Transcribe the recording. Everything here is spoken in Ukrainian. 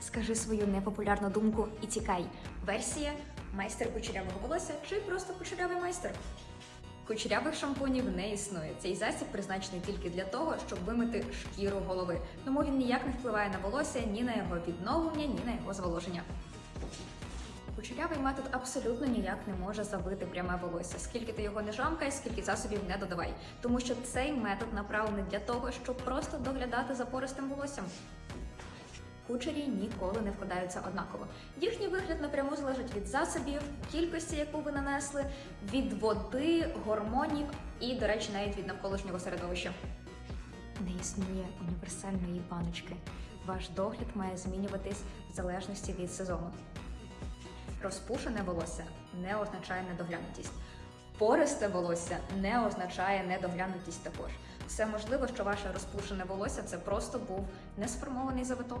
Скажи свою непопулярну думку і тікай. Версія майстер кучерявого волосся чи просто кучерявий майстер. Кучерявих шампунів не існує. Цей засіб призначений тільки для того, щоб вимити шкіру голови. Тому він ніяк не впливає на волосся, ні на його відновлення, ні на його зволоження. Кучерявий метод абсолютно ніяк не може забити пряме волосся, скільки ти його не жамкай, скільки засобів не додавай. Тому що цей метод направлений для того, щоб просто доглядати за пористим волоссям. Кучері ніколи не вкладаються однаково. Їхній вигляд напряму залежить від засобів, кількості, яку ви нанесли, від води, гормонів і, до речі, навіть від навколишнього середовища. Не існує універсальної баночки. Ваш догляд має змінюватись в залежності від сезону. Розпушене волосся не означає недоглянутість. Пористе волосся не означає недоглянутість також. Все можливо, що ваше розпушене волосся це просто був несформований завиток.